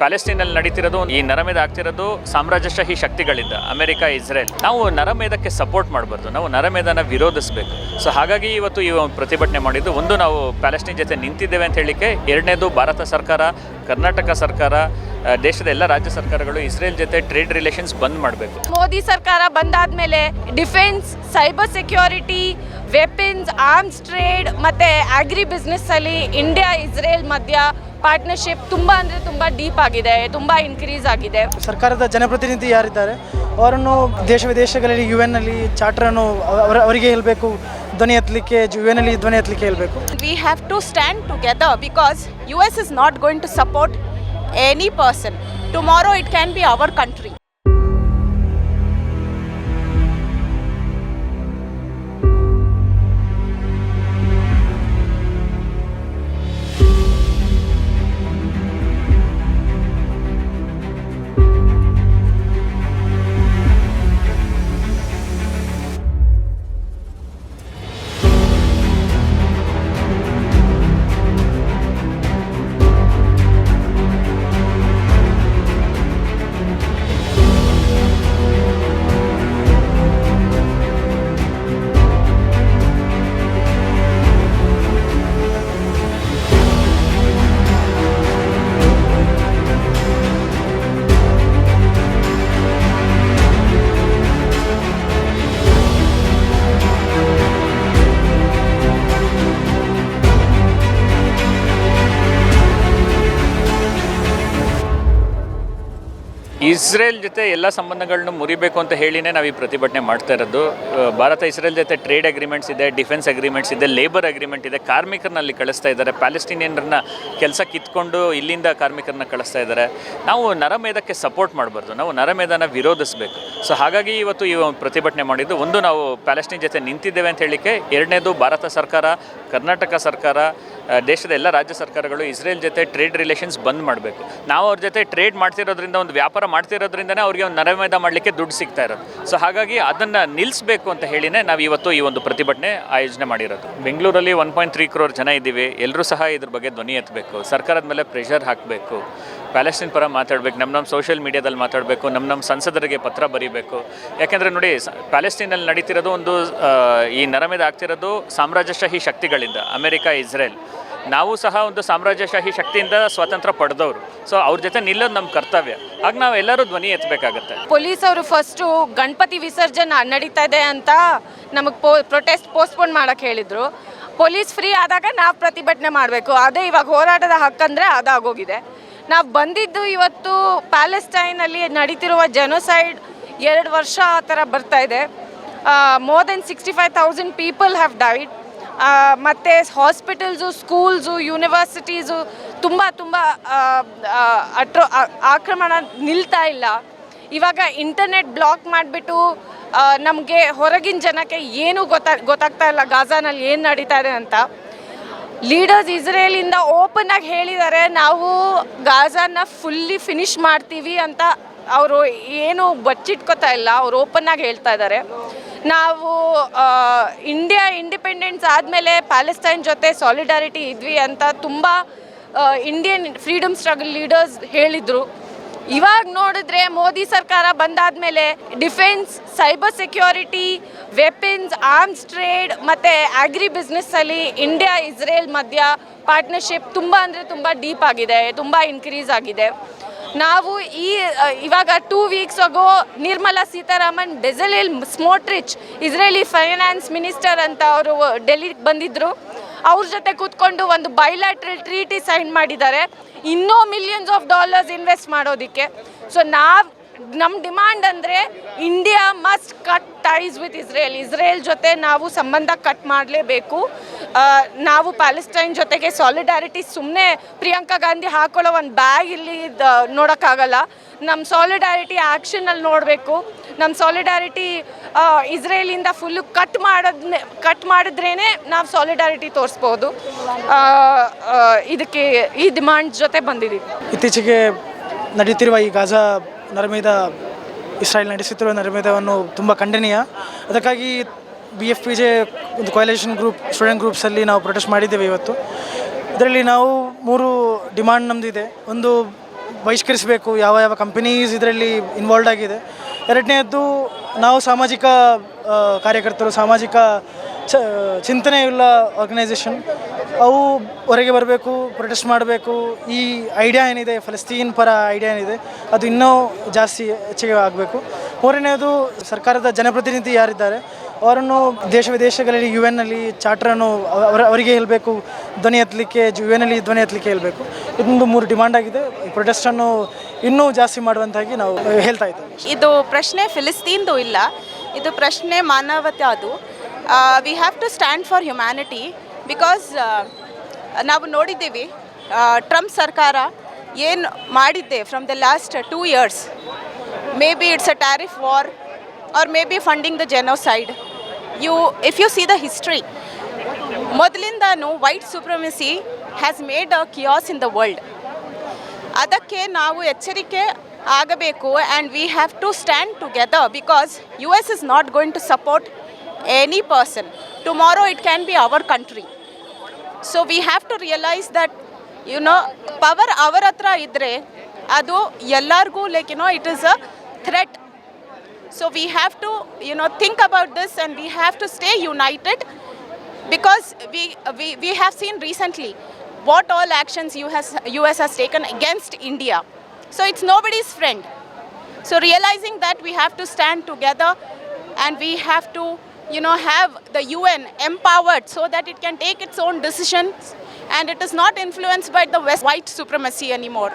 ಪ್ಯಾಲೆಸ್ಟೀನಲ್ಲಿ ನಡೀತಿರೋದು, ಈ ನರಮೇಧ ಆಗ್ತಿರೋದು ಸಾಮ್ರಾಜ್ಯಶಾಹಿ ಶಕ್ತಿಗಳಿಂದ, ಅಮೆರಿಕ, ಇಸ್ರೇಲ್. ನಾವು ನರಮೇಧಕ್ಕೆ ಸಪೋರ್ಟ್ ಮಾಡಬಾರ್ದು, ನಾವು ನರಮೇಧನ ವಿರೋಧಿಸಬೇಕು. ಸೊ ಹಾಗಾಗಿ ಇವತ್ತು ಈ ಪ್ರತಿಭಟನೆ ಮಾಡಿದ್ದು, ಒಂದು ನಾವು ಪ್ಯಾಲೆಸ್ಟೀನ್ ಜೊತೆ ನಿಂತಿದ್ದೇವೆ ಅಂತ ಹೇಳಿಕೆ ಎರಡನೇದು ಭಾರತ ಸರ್ಕಾರ, ಕರ್ನಾಟಕ ಸರ್ಕಾರ ದೇಶದ ಎಲ್ಲ ರಾಜ್ಯ ಸರ್ಕಾರಗಳು ಇಸ್ರೇಲ್ ಜೊತೆ ಟ್ರೇಡ್ ರಿಲೇಷನ್ಸ್ ಬಂದ್ ಮಾಡಬೇಕು. ಮೋದಿ ಸರ್ಕಾರ ಬಂದಾದ್ಮೇಲೆ defence cyber security weapons arms trade ಮತ್ತೆ ಅಗ್ರಿ ಬಿಸ್ನೆಸ್ ಅಲ್ಲಿ ಇಂಡಿಯಾ ಇಸ್ರೇಲ್ ಮಧ್ಯ ಪಾರ್ಟ್ನರ್ಶಿಪ್ ತುಂಬಾ ಅಂದ್ರೆ ತುಂಬಾ ಡೀಪ್ ಆಗಿದೆ ತುಂಬಾ ಇನ್ಕ್ರೀಸ್ ಆಗಿದೆ. ಸರ್ಕಾರದ ಜನಪ್ರತಿನಿಧಿ ಯಾರಿದ್ದಾರೆ? ಅವರನ್ನು ದೇಶ ವಿದೇಶಗಳಲ್ಲಿ ಯು ಎನ್ನಲ್ಲಿ ಚಾರ್ಟರನ್ನು ಅವರ ಅವರಿಗೆ ಹೇಳಬೇಕು ಧ್ವನಿ ಎತ್ತಲಿಕ್ಕೆ ಯು ಎನ್ನಲ್ಲಿ ಧ್ವನಿ ಎತ್ತಲಿಕ್ಕೆ ಹೇಳಬೇಕು? We have to stand together because U S is not going to support any person tomorrow it can be our country. Israel ಜೊತೆ ಎಲ್ಲ ಸಂಬಂಧಗಳನ್ನು ಮುರಿಬೇಕು ಅಂತ ಹೇಳಿನೇ ನಾವು ಈ ಪ್ರತಿಭಟನೆ ಮಾಡ್ತಾ ಇರೋದು. ಭಾರತ ಇಸ್ರೇಲ್ ಜೊತೆ ಟ್ರೇಡ್ ಅಗ್ರಿಮೆಂಟ್ಸ್ ಇದೆ ಡಿಫೆನ್ಸ್ ಅಗ್ರಿಮೆಂಟ್ಸ್ ಇದೆ ಲೇಬರ್ ಅಗ್ರಿಮೆಂಟ್ ಇದೆ. ಕಾರ್ಮಿಕರನ್ನಲ್ಲಿ ಕಳಿಸ್ತಾ ಇದ್ದಾರೆ. ಪ್ಯಾಲೆಸ್ಟೀನಿಯನ್ರನ್ನ ಕೆಲಸ ಕಿತ್ಕೊಂಡು ಇಲ್ಲಿಂದ ಕಾರ್ಮಿಕರನ್ನ ಕಳಿಸ್ತಾ ಇದ್ದಾರೆ. ನಾವು ನರಮೇಧಕ್ಕೆ ಸಪೋರ್ಟ್ ಮಾಡಬಾರ್ದು. ನಾವು ನರಮೇಧನ ವಿರೋಧಿಸಬೇಕು. ಸೊ ಹಾಗಾಗಿ ಇವತ್ತು ಈ ಪ್ರತಿಭಟನೆ ಮಾಡಿದ್ದು. ಒಂದು, ನಾವು ಪ್ಯಾಲೆಸ್ಟೀನ್ ಜೊತೆ ನಿಂತಿದ್ದೇವೆ ಅಂತ ಹೇಳಿಕೆ ಎರಡನೇದು, ಭಾರತ ಸರ್ಕಾರ, ಕರ್ನಾಟಕ ಸರ್ಕಾರ ದೇಶದ ಎಲ್ಲ ರಾಜ್ಯ ಸರ್ಕಾರಗಳು ಇಸ್ರೇಲ್ ಜೊತೆ ಟ್ರೇಡ್ ರಿಲೇಷನ್ಸ್ ಬಂದ್ ಮಾಡಬೇಕು. ನಾವು ಅವ್ರ ಜೊತೆ ಟ್ರೇಡ್ ಮಾಡ್ತಿರೋದ್ರಿಂದ ಒಂದು ವ್ಯಾಪಾರ ಮಾಡ್ತಿರೋದ್ರಿಂದನೇ ಅವ್ರಿಗೆ ಒಂದು ನರಮೇಧ ಮಾಡಲಿಕ್ಕೆ ದುಡ್ಡು ಸಿಗ್ತಾ ಇರೋದು. ಸೊ ಹಾಗಾಗಿ ಅದನ್ನು ನಿಲ್ಲಿಸಬೇಕು ಅಂತ ಹೇಳಿನೇ ನಾವು ಇವತ್ತು ಈ ಒಂದು ಪ್ರತಿಭಟನೆ ಆಯೋಜನೆ ಮಾಡಿರೋದು. ಬೆಂಗಳೂರಲ್ಲಿ ಒನ್ ಪಾಯಿಂಟ್ ತ್ರೀ ಕ್ರೋರ್ ಜನ ಇದ್ದೀವಿ. ಎಲ್ಲರೂ ಸಹ ಇದ್ರ ಬಗ್ಗೆ ಧ್ವನಿ ಎತ್ತಬೇಕು ಸರ್ಕಾರದ ಮೇಲೆ ಪ್ರೆಷರ್ ಹಾಕಬೇಕು. ಪ್ಯಾಲೆಸ್ಟೀನ್ ಪರ ಮಾತಾಡಬೇಕು. ನಮ್ಮ ನಮ್ಮ ಸೋಷಿಯಲ್ ಮೀಡಿಯಾದಲ್ಲಿ ಮಾತಾಡಬೇಕು. ನಮ್ಮ ನಮ್ಮ ಸಂಸದರಿಗೆ ಪತ್ರ ಬರೀಬೇಕು. ಯಾಕೆಂದರೆ ನೋಡಿ ಪ್ಯಾಲೆಸ್ಟೀನಲ್ಲಿ ನಡೀತಿರೋದು ಒಂದು ಈ ನರಮೇಧ ಆಗ್ತಿರೋದು ಸಾಮ್ರಾಜ್ಯಶಾಹಿ ಶಕ್ತಿಗಳಿಂದ. America, Israel. ನಾವು ಸಹ ಒಂದು ಸಾಮ್ರಾಜ್ಯಶಾಹಿ ಶಕ್ತಿಯಿಂದ ಸ್ವಾತಂತ್ರ್ಯ ಪಡೆದವರು. ಸೊ ಅವ್ರ ಜೊತೆ ನಿಲ್ಲೋದು ನಮ್ಮ ಕರ್ತವ್ಯ. ಆಗ ನಾವು ಎಲ್ಲರೂ ಧ್ವನಿ ಎತ್ತಬೇಕಾಗತ್ತೆ ಪೊಲೀಸ್ ಅವರು ಫಸ್ಟು ಗಣಪತಿ ವಿಸರ್ಜನೆ ನಡೀತಾ ಇದೆ ಅಂತ ನಮಗೆ ಪೋ ಪ್ರೊಟೆಸ್ಟ್ ಪೋಸ್ಟ್ಪೋನ್ ಮಾಡೋಕ್ಕೆ ಹೇಳಿದರು. ಪೊಲೀಸ್ ಫ್ರೀ ಆದಾಗ ನಾವು ಪ್ರತಿಭಟನೆ ಮಾಡಬೇಕು. ಅದೇ ಇವಾಗ ಹೋರಾಟದ ಹಕ್ಕಂದರೆ ಅದಾಗೋಗಿದೆ. ನಾವು ಬಂದಿದ್ದು ಇವತ್ತು ಪ್ಯಾಲೆಸ್ಟೈನಲ್ಲಿ ನಡೀತಿರುವ ಜನೊಸೈಡ್ ಎರಡು ವರ್ಷ ಆ ಥರ ಬರ್ತಾ ಇದೆ. More than sixty five thousand people have died ಮತ್ತು ಹಾಸ್ಪಿಟಲ್ಸು ಸ್ಕೂಲ್ಸು ಯೂನಿವರ್ಸಿಟೀಸು ತುಂಬ ತುಂಬ ಅಟ್ರೋ ಆಕ್ರಮಣ ನಿಲ್ತಾ ಇಲ್ಲ. ಇವಾಗ ಇಂಟರ್ನೆಟ್ ಬ್ಲಾಕ್ ಮಾಡಿಬಿಟ್ಟು ನಮಗೆ ಹೊರಗಿನ ಜನಕ್ಕೆ ಏನೂ ಗೊತ್ತಾ, ಗೊತ್ತಾಗ್ತಾ ಇಲ್ಲ ಗಾಜಾನಲ್ಲಿ ಏನು ನಡೀತಾ ಇದೆ ಅಂತ. ಲೀಡರ್ಸ್ ಇಸ್ರೇಲಿಂದ ಓಪನ್ ಆಗಿ ಹೇಳಿದ್ದಾರೆ, ನಾವು ಗಾಜಾನ ಫುಲ್ಲಿ ಫಿನಿಶ್ ಮಾಡ್ತೀವಿ ಅಂತ ಅವರು ಏನು ಬಚ್ಚಿಟ್ಕೋತಾ ಇಲ್ಲ, ಅವ್ರು ಓಪನ್ ಆಗಿ ಹೇಳ್ತಾ ಇದ್ದಾರೆ. ನಾವು ಇಂಡಿಯಾ ಇಂಡಿಪೆಂಡೆನ್ಸ್ ಆದಮೇಲೆ ಪ್ಯಾಲೆಸ್ತೈನ್ ಜೊತೆ ಸಾಲಿಡಾರಿಟಿ ಇದ್ವಿ ಅಂತ ತುಂಬ ಇಂಡಿಯನ್ ಫ್ರೀಡಮ್ ಸ್ಟ್ರಗಲ್ ಲೀಡರ್ಸ್ ಹೇಳಿದರು. ಇವಾಗ ನೋಡಿದ್ರೆ ಮೋದಿ ಸರ್ಕಾರ ಬಂದಾದಮೇಲೆ defence cyber security weapons arms trade ಮತ್ತು ಆಗ್ರಿ ಬಿಸ್ನೆಸ್ಸಲ್ಲಿ ಇಂಡಿಯಾ ಇಸ್ರೇಲ್ ಮಧ್ಯ ಪಾರ್ಟ್ನರ್ಶಿಪ್ ತುಂಬ ಅಂದರೆ ತುಂಬ ಡೀಪ್ ಆಗಿದೆ, ತುಂಬ ಇನ್ಕ್ರೀಸ್ ಆಗಿದೆ. ನಾವು ಈ ಇವಾಗ ಟೂ ವೀಕ್ಸ್ ಆಗೋ Nirmala Sitharaman Bezalel Smotrich Israeli finance minister ಅಂತ ಅವರು ಡೆಲ್ಲಿಗೆ ಬಂದಿದ್ದರು ಅವ್ರ ಜೊತೆ ಕೂತ್ಕೊಂಡು ಒಂದು ಬೈಲಾಟ್ರಲ್ ಟ್ರೀಟಿ ಸೈನ್ ಮಾಡಿದ್ದಾರೆ. ಇನ್ನೂ ಮಿಲಿಯನ್ಸ್ ಆಫ್ ಡಾಲರ್ಸ್ ಇನ್ವೆಸ್ಟ್ ಮಾಡೋದಕ್ಕೆ. ಸೊ ನಾವು ನಮ್ಮ ಡಿಮಾಂಡ್ ಅಂದರೆ India must cut ties with Israel. Israel ಜೊತೆ ನಾವು ಸಂಬಂಧ ಕಟ್ ಮಾಡಲೇಬೇಕು. ನಾವು ಪ್ಯಾಲೆಸ್ಟೈನ್ ಜೊತೆಗೆ ಸಾಲಿಡಾರಿಟಿ ಸುಮ್ಮನೆ ಪ್ರಿಯಾಂಕಾ ಗಾಂಧಿ ಹಾಕೊಳ್ಳೋ ಒಂದು ಬ್ಯಾಗ್ ಇಲ್ಲಿ ನೋಡೋಕ್ಕಾಗಲ್ಲ. ನಮ್ಮ ಸಾಲಿಡಾರಿಟಿ ಆ್ಯಕ್ಷನಲ್ಲಿ ನೋಡಬೇಕು. ನಮ್ಮ ಸಾಲಿಡಾರಿಟಿ ಇಸ್ರೇಲಿಂದ ಫುಲ್ಲು ಕಟ್ ಮಾಡೋದನ್ನೇ ಕಟ್ ಮಾಡಿದ್ರೇ ನಾವು ಸಾಲಿಡಾರಿಟಿ ತೋರಿಸ್ಬೋದು. ಇದಕ್ಕೆ ಈ ಡಿಮಾಂಡ್ ಜೊತೆ ಬಂದಿದ್ದೀವಿ ಇತ್ತೀಚೆಗೆ ನಡೀತಿರುವ ಈ ಗಾಜಾ ನರಮೇಧ ಇಸ್ರಾಯೇಲ್ ನಡೆಸುತ್ತಿರುವ ನರ್ಮೇದವನ್ನು ತುಂಬ ಖಂಡನೀಯ. ಅದಕ್ಕಾಗಿ ಬಿ ಎಫ್ ಪಿ ಜೆ ಒಂದು ಕೊಯಲೇಷನ್ ಗ್ರೂಪ್ ಸ್ಟೂಡೆಂಟ್ ಗ್ರೂಪ್ಸಲ್ಲಿ ನಾವು ಪ್ರೊಟೆಸ್ಟ್ ಮಾಡಿದ್ದೇವೆ ಇವತ್ತು. ಇದರಲ್ಲಿ ನಾವು ಮೂರು ಡಿಮಾಂಡ್ ನಮ್ಮದಿದೆ ಒಂದು ಬಹಿಷ್ಕರಿಸಬೇಕು, ಯಾವ ಯಾವ ಕಂಪನೀಸ್ ಇದರಲ್ಲಿ ಇನ್ವಾಲ್ವ್ ಆಗಿದೆ. ಎರಡನೇದ್ದು ನಾವು ಸಾಮಾಜಿಕ ಕಾರ್ಯಕರ್ತರು, ಸಾಮಾಜಿಕ ಚ ಇಲ್ಲ ಆರ್ಗನೈಸೇಷನ್ ಅವು ಹೊರಗೆ ಬರಬೇಕು ಪ್ರೊಟೆಸ್ಟ್ ಮಾಡಬೇಕು. ಈ ಐಡಿಯಾ ಏನಿದೆ, ಫಲಸ್ತೀನ್ ಪರ ಐಡಿಯಾ ಏನಿದೆ, ಅದು ಇನ್ನೂ ಜಾಸ್ತಿ ಹೆಚ್ಚಿಗೆ ಆಗಬೇಕು. ಮೂರನೆಯದು ಸರ್ಕಾರದ ಜನಪ್ರತಿನಿಧಿ ಯಾರಿದ್ದಾರೆ? ಅವರನ್ನು ದೇಶ ವಿದೇಶಗಳಲ್ಲಿ ಯು ಎನ್ನಲ್ಲಿ ಚಾರ್ಟರನ್ನು ಅವರ, ಅವರಿಗೆ ಹೇಳಬೇಕು. ಧ್ವನಿ ಎತ್ತಲಿಕ್ಕೆ ಯು ಎನ್ನಲ್ಲಿ ಧ್ವನಿ ಎತ್ತಲಿಕ್ಕೆ ಹೇಳಬೇಕು. ಇದೊಂದು ಮೂರು ಡಿಮಾಂಡ್ ಆಗಿದೆ. ಪ್ರೊಟೆಸ್ಟನ್ನು ಇನ್ನೂ ಜಾಸ್ತಿ ಮಾಡುವಂತಾಗಿ ನಾವು ಹೇಳ್ತಾ ಇದ್ದೇವೆ. ಇದು ಪ್ರಶ್ನೆ ಫಿಲಿಸ್ತೀನ್ದು ಇಲ್ಲ. ಇದು ಪ್ರಶ್ನೆ ಮಾನವತೆ ಅದು we have to stand for humanity because ನಾವು ನೋಡಿದ್ದೀವಿ ಟ್ರಂಪ್ ಸರ್ಕಾರ ಏನು ಮಾಡಿದ್ದೆ from the last two years maybe it's a tariff war or maybe funding the genocide you if you see the history ಮೊದಲಿಂದನೂ white supremacy has made a chaos in the world ಅದಕ್ಕೆ ನಾವು ಎಚ್ಚರಿಕೆ ಆಗಬೇಕು and we have to stand together because U S is not going to support Any person tomorrow it can be our country so we have to realize that you know power ಅವರ ಹತ್ರ ಇದ್ದರೆ ಅದು ಎಲ್ಲರಿಗೂ like you know it is a threat So we have to, you know, think about this and we have to stay united because we, we, we have seen recently what all actions US, US has taken against India. So it's nobody's friend. So realizing that we have to stand together and we have to, you know, have the UN empowered so that it can take its own decisions and it is not influenced by the West white supremacy anymore.